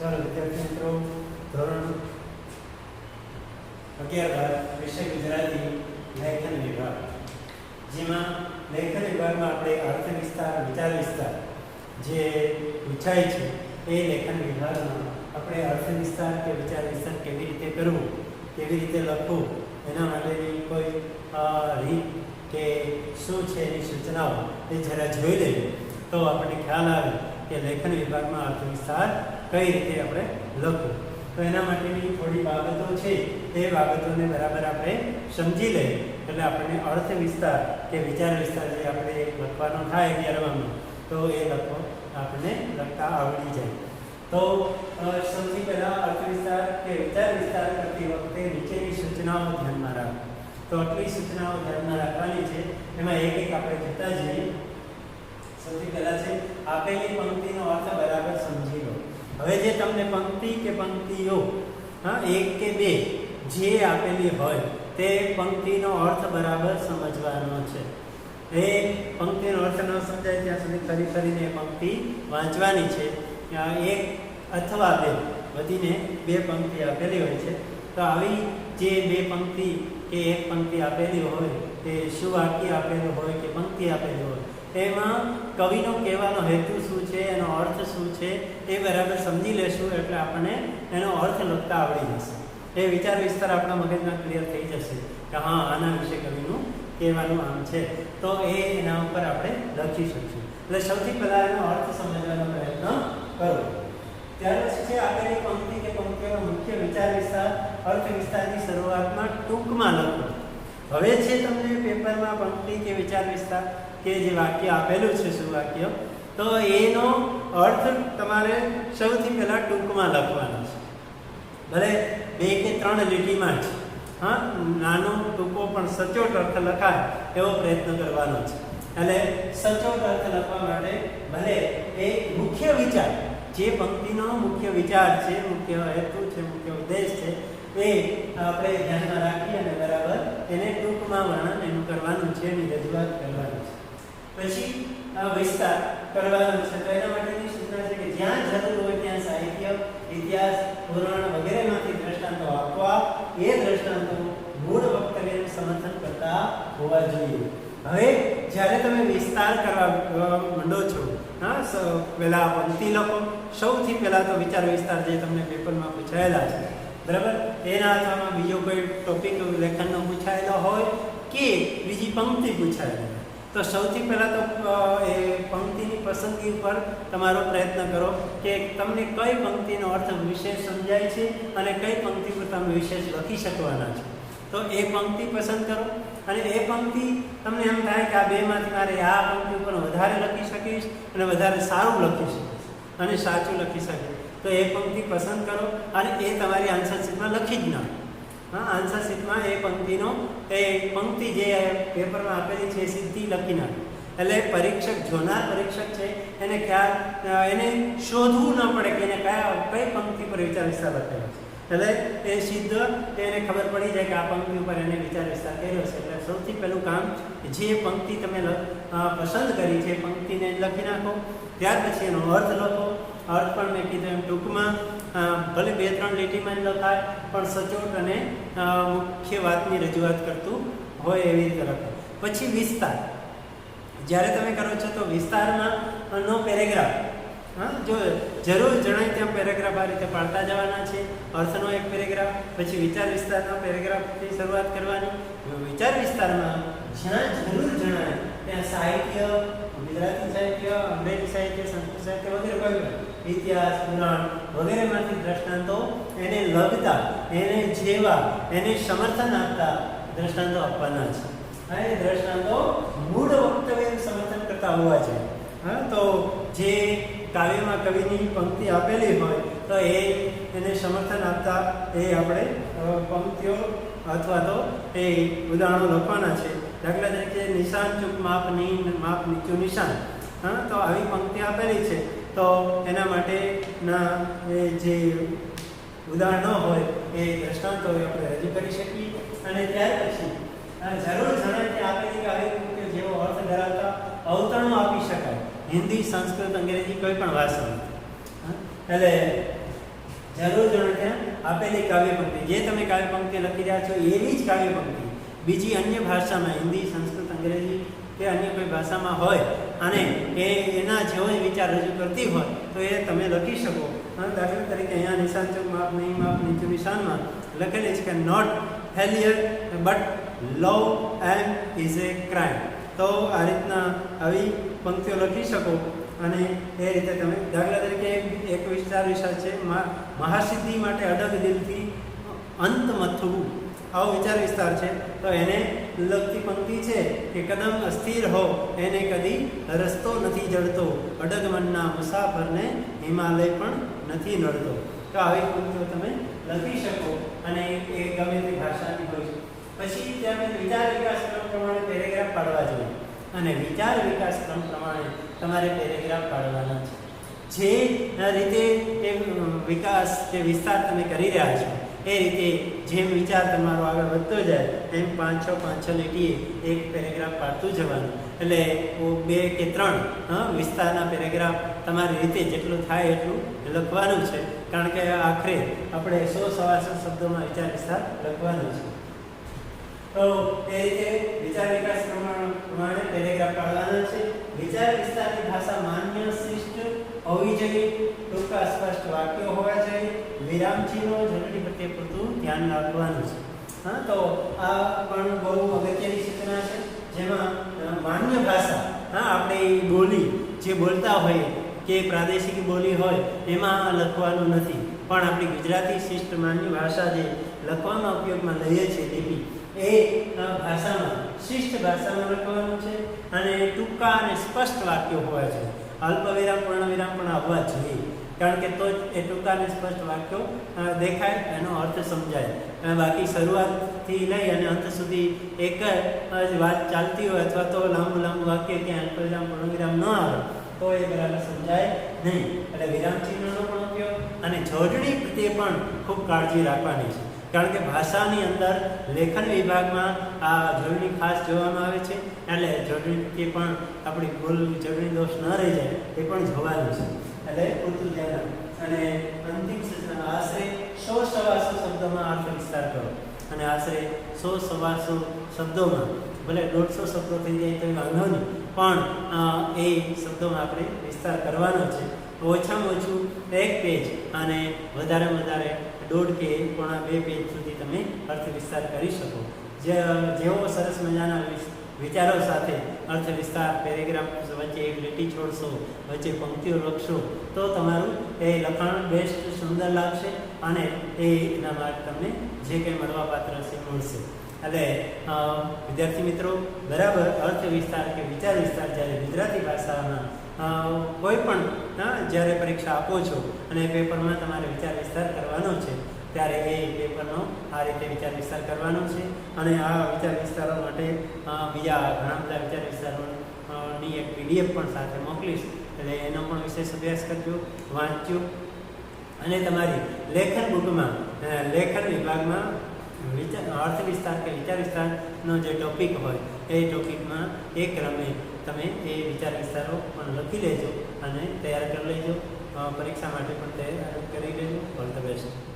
ચાલો વિદ્યાર્થી મિત્રો, ધોરણ અગિયાર બાર, વિષય ગુજરાતી, લેખન વિભાગ. જેમાં લેખન વિભાગમાં આપણે અર્થ વિસ્તાર, વિચાર વિસ્તાર જે પૂછાય છે, એ લેખન વિભાગમાં આપણે અર્થ વિસ્તાર કે વિચાર વિસ્તાર કેવી રીતે કરવું, કેવી રીતે લખવું, એના માટેની કોઈ રીત કે શું છે એની સૂચનાઓ એ જરા જોઈ લઈએ તો આપણને ખ્યાલ આવે કે લેખન વિભાગમાં અર્થ વિસ્તાર કઈ રીતે આપણે લખવું? તો એના માટેની થોડી બાબતો છે. તે બાબતોને બરાબર આપણે સમજી લઈએ. એટલે આપણને અર્થ વિસ્તાર કે વિચાર વિસ્તાર જે આપણે લખવાનો થાય અગિયારમાં તો એ લખવો આપણને લખતા આવડી જાય. તો સૌથી પહેલાં અર્થ વિસ્તાર કે વિચાર વિસ્તાર કરતી વખતે નીચેની સૂચનાઓ ધ્યાનમાં રાખો. તો આટલી સૂચનાઓ ધ્યાનમાં રાખવાની છે. એમાં એક એક આપણે જતા જઈએ. સૌથી પહેલા છે, આપેલી પંક્તિનો અર્થ બરાબર સમજી લો. હવે જે તમને પંક્તિ કે પંક્તિઓ, હા, એક કે બે, જે આપેલી હોય, તે પંક્તિનો અર્થ બરાબર સમજવાનો છે. એ પંક્તિનો અર્થ ન સમજાય, ત્યાં સુધી ફરી ફરીને એ પંક્તિ વાંચવાની છે. એક અથવા બે વધીને બે પંક્તિ આપેલી હોય છે. તો આવી જે બે પંક્તિ કે એક પંક્તિ આપેલી હોય, તે શું વાક્ય આપેલું હોય કે પંક્તિ આપેલી હોય? એમાં કવિનો કહેવાનો હેતુ શું છે, એનો અર્થ શું છે, એ બરાબર સમજી લેશું, એટલે આપણને એનો અર્થ લખતા આવડી જશે. એ વિચાર વિસ્તાર આપણા મગજમાં ક્લિયર થઈ જશે કે હા, આના વિશે કવિનું કહેવાનું આમ છે. તો એ એના ઉપર આપણે લખી શકશું. એટલે સૌથી પહેલાં એનો અર્થ સમજવાનો પ્રયત્ન કરો. ત્યાર પછી છે આપેલી પંક્તિ કે પંક્તિઓનો મુખ્ય વિચાર વિસ્તાર, અર્થ વિસ્તારની શરૂઆતમાં ટૂંકમાં લખો. હવે છે તમને પેપરમાં પંક્તિ કે વિચાર વિસ્તાર. કે જે વાક્ય આપેલું છે શું વાક્ય તો એનો અર્થ તમારે સૌથી પહેલાં ટૂંકમાં લખવાનો છે. ભલે બે કે ત્રણ લીટીમાં જ, હા, નાનો ટૂંકો પણ સચોટ અર્થ લખાય એવો પ્રયત્ન કરવાનો છે. એટલે સચોટ અર્થ લખવા માટે ભલે એ મુખ્ય વિચાર, જે પંક્તિનો મુખ્ય વિચાર છે, મુખ્ય હેતુ છે, મુખ્ય ઉદ્દેશ છે, એ આપણે ધ્યાનમાં રાખી અને બરાબર એને ટૂંકમાં વર્ણન એનું કરવાનું છે, એની રજૂઆત કરવાની છે. પછી આ વિસ્તાર કરવાનો છે. તો એના માટેની સૂચના છે કે જ્યાં જરૂર હોય ત્યાં સાહિત્ય, ઇતિહાસ, પુરાણ વગેરેમાંથી દ્રષ્ટાંતો આપવા. એ દ્રષ્ટાંતો મૂળ વક્તવ્યનું સમર્થન કરતા હોવા જોઈએ. હવે જ્યારે તમે વિસ્તાર કરવા માંડો છો, હા પહેલા પંક્તિ લખો. સૌથી પહેલા તો વિચાર વિસ્તાર જે તમને પેપરમાં પૂછાયેલા છે. બરાબર? એના અથવામાં બીજો કોઈ ટોપિક લેખનનો પૂછાયેલો હોય કે બીજી પંક્તિ પૂછાયેલી તો સૌથી પહેલાં તો એ પંક્તિની પસંદગી ઉપર તમારો પ્રયત્ન કરો કે તમને કઈ પંક્તિનો અર્થ વિશેષ સમજાય છે અને કઈ પંક્તિ પર તમે વિશેષ લખી શકવાના છો. તો એ પંક્તિ પસંદ કરો અને એ પંક્તિ તમને એમ થાય કે આ બેમાંથી મારે આ પંક્તિ ઉપર વધારે લખી શકીશ અને વધારે સારું લખી શકીશ અને સાચું લખી શકીશ. તો એ પંક્તિ પસંદ કરો અને એ તમારી આન્સર શીટમાં લખી જ ના હા, આન્સર શીટમાં એ પંક્તિનો એ પંક્તિ જે પેપરમાં આપેલી છે સીધી લખી નાખો. એટલે પરીક્ષક, જોનાર પરીક્ષક છે, એને ખ્યાલ એને શોધવું ન પડે કે એને કયા, કઈ પંક્તિ પર વિચાર વિસ્તાર લખેલો છે. એટલે એ સિદ્ધ, એને ખબર પડી જાય કે આ પંક્તિ ઉપર એને વિચાર વિસ્તાર કર્યો છે. એટલે સૌથી પહેલું કામ, જે પંક્તિ તમે પસંદ કરી છે પંક્તિને લખી નાખો. ત્યાર પછી એનો અર્થ લખો. અર્થ પણ મેં કીધું એમ ટૂંકમાં. ભલે બે ત્રણ લીટીમાં જ લખાય પણ સચોટ અને મુખ્ય વાતની રજૂઆત કરતું હોય એવી રીતે લખો પછી વિસ્તાર. જ્યારે તમે કરો છો તો વિસ્તારમાં નો પેરેગ્રાફ. હા, જો જરૂર જણાય ત્યાં પેરેગ્રાફ આ રીતે પાડતા જવાના છે. અર્થનો એક પેરેગ્રાફ, પછી વિચાર વિસ્તારનો પેરેગ્રાફથી શરૂઆત કરવાની. વિચાર વિસ્તારમાં જ્યાં જરૂર જણાય, ત્યાં સાહિત્ય, ગુજરાતી સાહિત્ય, અંગ્રેજી સાહિત્ય, સંસ્કૃત સાહિત્ય વગેરે વગેરે ઇતિહાસ, પુરાણ વગેરેમાંથી દ્રષ્ટાંતો એને લગતા, એને જેવા, એને સમર્થન આપતા દ્રષ્ટાંતો આપવાના છે. હા, એ દ્રષ્ટાંતો મૂળ વક્તવ્યનું સમર્થન કરતા હોવા છે હા, તો જે કાવ્યમાં કવિની પંક્તિ આપેલી હોય, તો એ એને સમર્થન આપતા એ આપણે પંક્તિઓ અથવા તો એ ઉદાહરણો લખવાના છે. દાખલા તરીકે, નિશાન ચૂક માપની માપ નીચું નિશાન. હા, તો આવી પંક્તિ આપેલી છે. તો એના માટેના જે ઉદાહરણો હોય એ દ્રષ્ટાંતો આપણે રજૂ કરી શકીએ. અને ત્યાર પછી જરૂર જણાય કે આપેલી કાવ્ય જેવો અર્થ ધરાવતા અવતરણો આપી શકાય. હિન્દી, સંસ્કૃત, અંગ્રેજી કોઈ પણ ભાષામાં? એટલે જરૂર જણાય ત્યાં આપેલી કાવ્ય પંક્તિ. જે તમે કાવ્ય પંક્તિ લખી રહ્યા છો, એવી જ કાવ્ય પંક્તિ. બીજી અન્ય ભાષામાં હિન્દી, સંસ્કૃત, અંગ્રેજી કે અન્ય કોઈ ભાષામાં હોય અને એ એના જેવો જ વિચાર રજૂ કરતી હોય, તો એ તમે લખી શકો. અને દાખલા તરીકે અહીંયા નિશાન ચોક માપ નહીં, માપ નીચું નિશાનમાં લખેલી છે કે not failure but low aim is a crime તો આ રીતના આવી પંક્તિઓ લખી શકો અને એ રીતે તમે દાખલા તરીકે એક વિસ્તાર વિશાળ છે. મહાસિદ્ધિ માટે અડગ દિલથી અંત મથવું આવો વિચાર વિસ્તાર છે. તો એને લગતી પંક્તિ છે કે કદમ અસ્થિર હો. એને કદી રસ્તો નથી જડતો. અડગ મનના મુસાફરને હિમાલય પણ નથી નડતો. તો આવી પંક્તિઓ તમે લખી શકો અને એ ગમે તે ભાષાની હોય પછી ત્યાં વિચાર વિકાસ ક્રમ પ્રમાણે પેરેગ્રાફ પાડવા જોઈએ. અને વિચાર વિકાસ ક્રમ પ્રમાણે તમારે પેરેગ્રાફ પાડવાના છે. જે રીતે એ વિકાસ કે વિસ્તાર તમે કરી રહ્યા છો એ રીતે જેમ વિચાર તમારો આગળ વધતો જાય, એમ પાંચ છ પાંચ છ લીટીએ એક પેરેગ્રાફ પાડતું જવાનું. એટલે બે કે ત્રણ વિસ્તારના પેરેગ્રાફ તમારી રીતે જેટલું થાય એટલું લખવાનું છે. કારણ કે આખરે આપણે સો સવા સો શબ્દોમાં વિચાર વિસ્તાર લખવાનો છે. તો એ રીતે વિચાર વિકાસ પ્રમાણે પેરેગ્રાફ પાડવાના છે. વિચાર વિસ્તારની ભાષા માન્ય શિષ્ટ હોવી જોઈએ. ટૂંકા સ્પષ્ટ વાક્યો હોવા જોઈએ. વિરામચિહ્નો જરૂરી પ્રત્યે પૂરતું ધ્યાન રાખવાનું છે. હા, તો આ પણ બહુ અગત્યની સૂચના છે. જેમાં માન્ય ભાષા, હા, આપણે બોલી જે બોલતા હોઈએ, કે પ્રાદેશિક બોલી હોય, એમાં લખવાનું નથી. પણ આપણી ગુજરાતી શિષ્ટ માન્ય ભાષા જે લખવામાં ઉપયોગમાં લઈએ છીએ લિપિ એ ભાષામાં, શિષ્ટ ભાષામાં લખવાનું છે. અને ટૂંકા અને સ્પષ્ટ વાક્યો હોવા જોઈએ. અલ્પ વિરામ પૂર્ણ વિરામ પણ આવવા જોઈએ. કારણ કે તો જ એ ટૂંકા અને સ્પષ્ટ વાક્યો દેખાય, એનો અર્થ સમજાય. બાકી શરૂઆતથી લઈ અને અંત સુધી એક જ વાત ચાલતી હોય અથવા તો લાંબુ લાંબુ વાક્ય ક્યાં અલ્પ વિરામ પૂર્ણ વિરામ ન આવે, તો એ બરાબર સમજાય નહીં. એટલે વિરામ ચિહ્નનો પણ ઉપયોગ અને જોડણી પ્રત્યે પણ ખૂબ કાળજી રાખવાની છે. કારણ કે ભાષાની અંદર લેખન વિભાગમાં આ જોડણી ખાસ જોવામાં આવે છે. એટલે પ્રત્યે પણ આપણી ભૂલ, જરૂરી દોષ ન રહી જાય, એ પણ જોવાનું છે. એટલે પૂરતું ધ્યાન અને અંતિમ સૂચના આશરે સો સવાસો શબ્દોમાં અર્થ વિસ્તાર કરો. અને આશરે સો સવાસો શબ્દોમાં, ભલે દોઢસો શબ્દો થઈ જાય તો વાંધો નહીં, પણ એ શબ્દોમાં આપણે વિસ્તાર કરવાનો છે. ઓછામાં ઓછું એક પેજ અને વધારેમાં વધારે દોઢ કે પોણા બે પેજ સુધી તમે અર્થ વિસ્તાર કરી શકો. જે, જેવો સરસ મજાના વિચારો સાથે અર્થ વિસ્તાર પેરેગ્રાફ વચ્ચે એક લીટી છોડશો, વચ્ચે પંક્તિઓ લખશો, તો તમારું એ લખાણ બેસ્ટ સુંદર લાગશે અને એ એના માટે તમને જે કંઈ મળવાપાત્ર છે મળશે. એટલે વિદ્યાર્થી મિત્રો, બરાબર અર્થ વિસ્તાર કે વિચાર વિસ્તાર જ્યારે ગુજરાતી ભાષામાં કોઈ પણ જ્યારે પરીક્ષા આપો છો અને પેપરમાં તમારે વિચાર વિસ્તાર કરવાનો છે ત્યારે એ પેપરનો આ રીતે વિચાર વિસ્તાર કરવાનો છે. અને આ વિચાર વિસ્તારો માટે બીજા ઘણા બધા વિચાર વિસ્તારોની એક, પીડીએફ પણ સાથે મોકલીશ. એટલે એનો પણ વિશેષ અભ્યાસ કરજો, વાંચજો. અને તમારી લેખન બુકમાં લેખન વિભાગમાં વિચાર, અર્થ વિસ્તાર કે વિચાર વિસ્તારનો જે ટોપિક હોય, એ ટોપિકમાં એ ક્રમે તમે એ વિચાર વિસ્તારો પણ લખી લેજો અને તૈયાર કરી લેજો. પરીક્ષા માટે પણ તૈયાર કરી લેજો. All the best